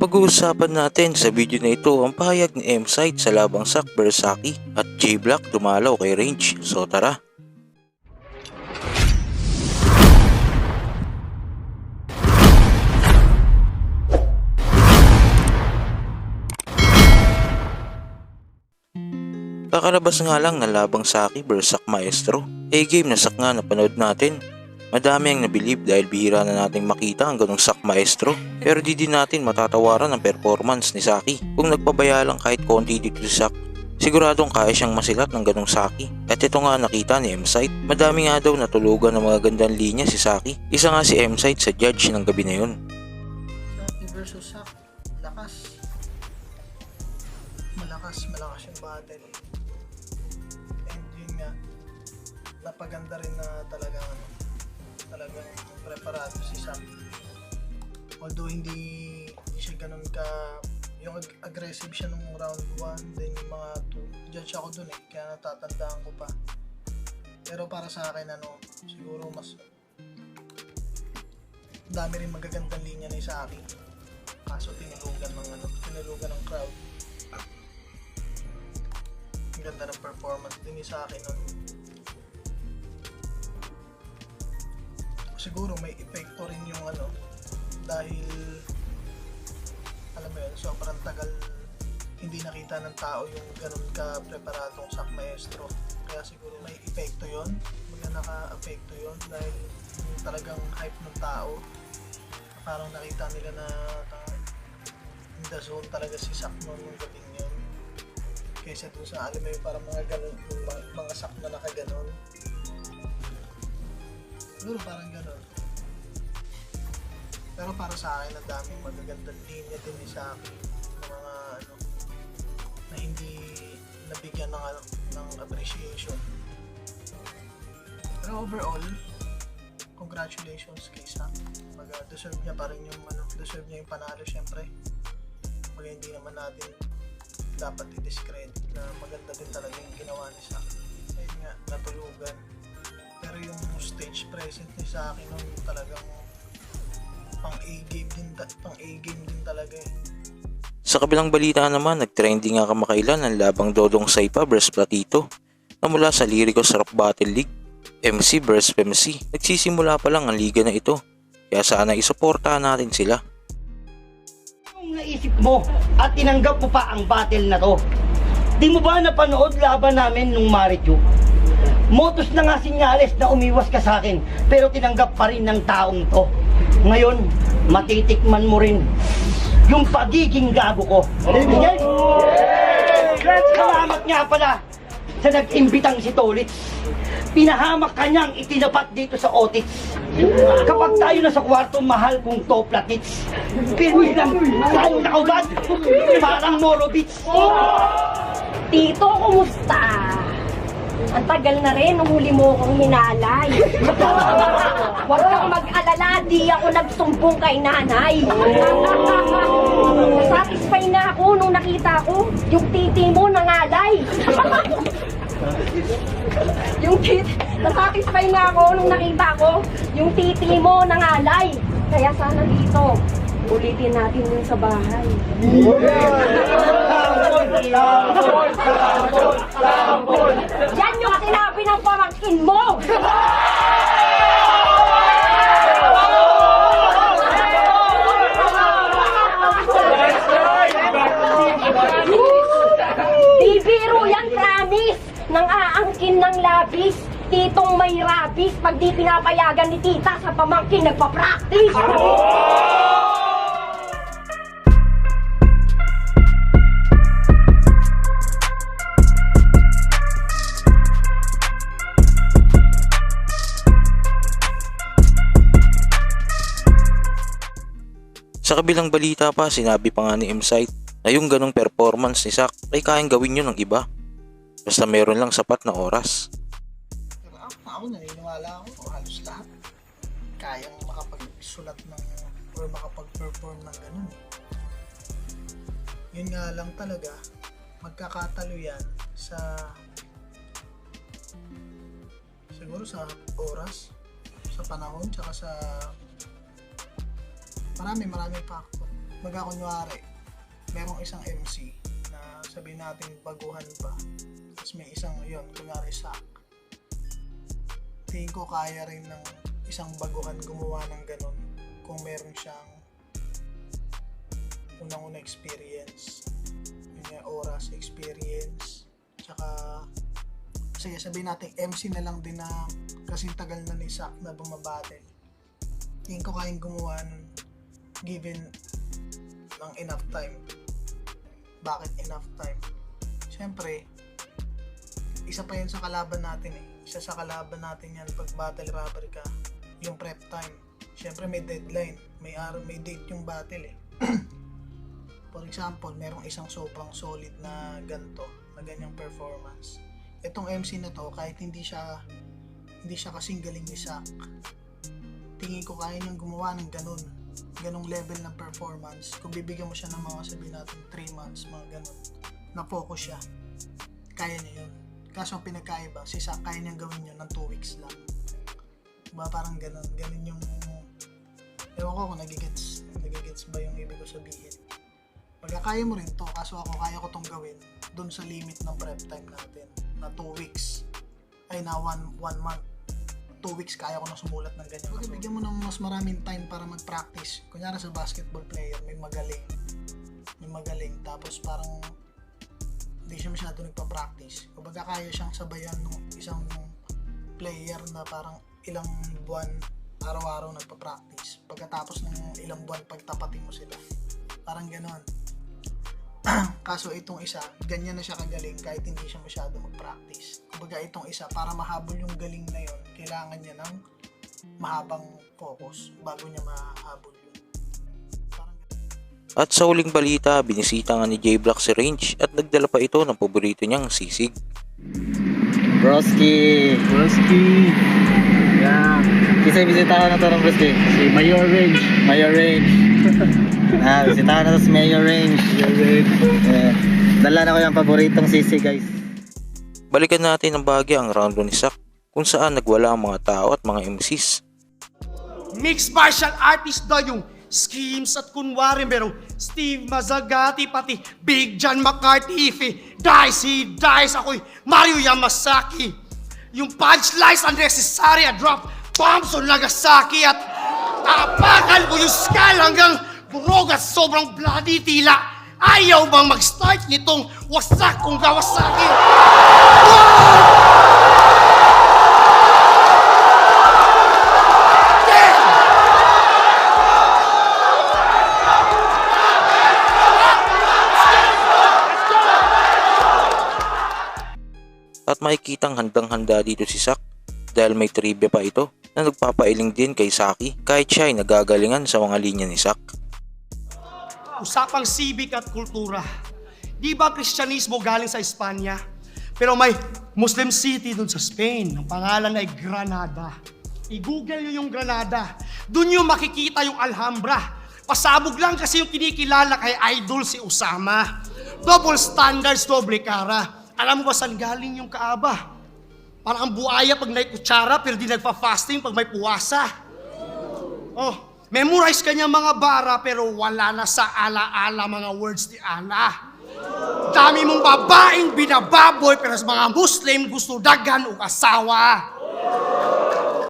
Pag-uusapan natin sa video na ito ang pahayag ni M-Site sa labang Sak Bersaki at J-Block dumalaw kay Range. So tara! Kakalabas nga lang ng labang Saki Bersak Maestro. A-game na sak nga na panood natin. Madami ang nabilib dahil bihira na nating makita ang ganong sak maestro. Pero di din natin matatawaran ang performance ni Saki kung nagpabaya lang kahit konti dito si Sak. Siguradong kaya siyang masilat ng ganong Saki. At ito nga nakita ni M-Site. Madami nga daw natulugan ng mga gandang linya si Saki. Isa nga si M-Site sa judge ng gabi na yun. Saki versus Sak, lakas. Malakas, malakas yung battle. And yun nga, napaganda rin na talagang ano, talagang preparado si Sak. Although hindi, hindi siya ganun ka yung ag- aggressive siya nung round 1 then yung mga 2 judge ako dun eh kaya natatandaan ko pa. Pero para sa akin ano siguro mas dami rin magagandang linya ni sa akin. Kaso tinulugan ng ano tinulugan ng crowd. Ang ganda ng performance din sa akin nun siguro may epekto rin yung ano dahil alam mo yun sobrang tagal hindi nakita ng tao yung ganun ka preparadong sak maestro. Kaya siguro may epekto yon mga naka-apekto yon dahil yung talagang hype ng tao. Parang nakita nila na uh, in the zone talaga si Sak noon nung gabing yun. Kaysa dun sa alam mo yun parang mga ganun yung mga, mga Sak na nakaganon siguro parang ganun pero para sa akin ang daming magagandang linya din ni Saki ng mga ano na hindi nabigyan ng ano, ng appreciation pero overall congratulations kay Sam. Mag uh, deserve niya pa rin yung ano, deserve niya yung panalo syempre. Pag hindi naman natin dapat i-discredit na maganda din talaga yung ginawa ni Sam. Ayun nga, natulugan. Pero yung stage present ni sa akin nun talagang pang A-game din, ta- pang A-game din talaga eh. Sa kabilang balita naman, nagtrending nga kamakailan ang labang Dodong Saipa vs Platito na mula sa Lyricos Rock Battle League. MC vs MC. Nagsisimula pa lang ang liga na ito. Kaya sana isuportahan natin sila. Anong naisip mo at tinanggap mo pa ang battle na to? Di mo ba napanood laban namin nung Marichu? Motos na nga sinyales na umiwas ka sa akin, pero tinanggap pa rin ng taong to. Ngayon, matitikman mo rin yung pagiging gago ko. Yes! Salamat nga pala sa nag-imbitang si Tolitz. Pinahamak kanyang itinapat dito sa Otits. Kapag tayo na sa kwarto, mahal kong toplatits. Pero lang, saan nakaubad? Parang Morovits. Tito, kumusta? Ang tagal na rin nung huli mo akong hinalay. Huwag kang mag-alala, di ako nagsumbong kay nanay. Satisfy na ako nung nakita ko yung titi mo nangalay. yung tit, nasatisfy na ako nung nakita ko yung titi mo nangalay. Kaya sana dito, ulitin natin yun sa bahay. Yan yung sinabi ng pamangkin mo! Di biro yan, promise! Nang aangkin ng labis, titong may rabis pag di pinapayagan ni tita sa pamangkin nagpa-practice! Sa kabilang balita pa, sinabi pa nga ni M-Site na yung ganong performance ni Sak ay kayang gawin yun ng iba. Basta meron lang sapat na oras. Pero ako, ako naniniwala ako halos lahat kayang makapagsulat ng or makapag-perform ng ganun. Yun nga lang talaga, magkakatalo yan sa siguro sa oras, sa panahon, tsaka sa marami marami factor. Maga kunwari, merong isang MC na sabihin natin baguhan pa. Tapos may isang, yun, kunwari sack. Tingin ko kaya rin ng isang baguhan gumawa ng ganun kung meron siyang unang-una experience. Yun nga, oras, experience. Tsaka, sige, sabihin natin MC na lang din na kasing tagal na ni Sack na bumabattle. Tingin ko kayang gumawa nun given ng enough time. Bakit enough time? Siyempre, isa pa yun sa kalaban natin eh. Isa sa kalaban natin yan pag battle rapper ka, yung prep time. Siyempre may deadline, may araw, may date yung battle eh. For example, merong isang sobrang solid na ganto, na ganyang performance. Itong MC na to, kahit hindi siya hindi siya kasing galing ni Zack, tingin ko kaya niyang gumawa ng ganun ganong level ng performance kung bibigyan mo siya ng mga sabihin natin 3 months mga ganun na focus siya. Kaya niya yun. Kaso ang pinagkaiba si Zack kaya niyang gawin yun ng 2 weeks lang. Diba? Parang ganun ganun yung ewan ko kung nagigets nagigets ba yung ibig ko sabihin. Pagka kaya mo rin to kaso ako kaya ko tong gawin dun sa limit ng prep time natin na 2 weeks. Ay na 1 1 month 2 weeks kaya ko na sumulat ng ganyan. Okay, bigyan mo ng mas maraming time para mag-practice. Kunyari sa basketball player, may magaling. May magaling. Tapos parang hindi siya masyado nagpa-practice. Kumbaga kaya siyang sabayan ng isang player na parang ilang buwan araw-araw nagpa-practice. Pagkatapos ng ilang buwan, pagtapatin mo sila. Parang ganon. Kaso itong isa, ganyan na siya kagaling kahit hindi siya masyado mag-practice. Kumbaga itong isa, para mahabol yung galing na yon kailangan niya ng mahabang focus bago niya mahabol yun. Parang At sa huling balita, binisita nga ni J Block si Range at nagdala pa ito ng paborito niyang sisig. Broski. Broski. Yeah. Kisay bisitahan na to ng Broski. Si Mayor Range. Mayor Range. ah, bisitahan na to si Mayor Range. Mayor Range. Yeah. Dala na ko yung paboritong sisi guys. Balikan natin ang bahagi ang round ni Sak kung saan nagwala ang mga tao at mga MCs. Mixed martial artist daw yung schemes at kunwari merong Steve Mazzagati pati Big John McCarthy Ife Dice ako'y Mario Yamasaki. Yung punchlines unnecessary at drop bombs on Nagasaki at tapakan ko yung skull hanggang burog at sobrang bloody tila. Ayaw bang mag-start nitong wasak kong Kawasaki At makikitang handang-handa dito si Sak dahil may trivia pa ito na nagpapailing din kay Saki kahit siya ay nagagalingan sa mga linya ni Sak. usapang civic at kultura. Di ba Kristyanismo galing sa Espanya? Pero may Muslim city dun sa Spain. Ang pangalan ay Granada. I-google nyo yung Granada. Dun yung makikita yung Alhambra. Pasabog lang kasi yung kinikilala kay Idol si Usama. Double standards, doble kara. Alam ba saan galing yung Kaaba? Parang ang buaya pag naikutsara pero di nagpa-fasting pag may puwasa. Oh, memorize kanya mga bara pero wala na sa ala-ala mga words ni Allah. Dami mong babaeng binababoy pero sa mga Muslim gusto dagan o asawa.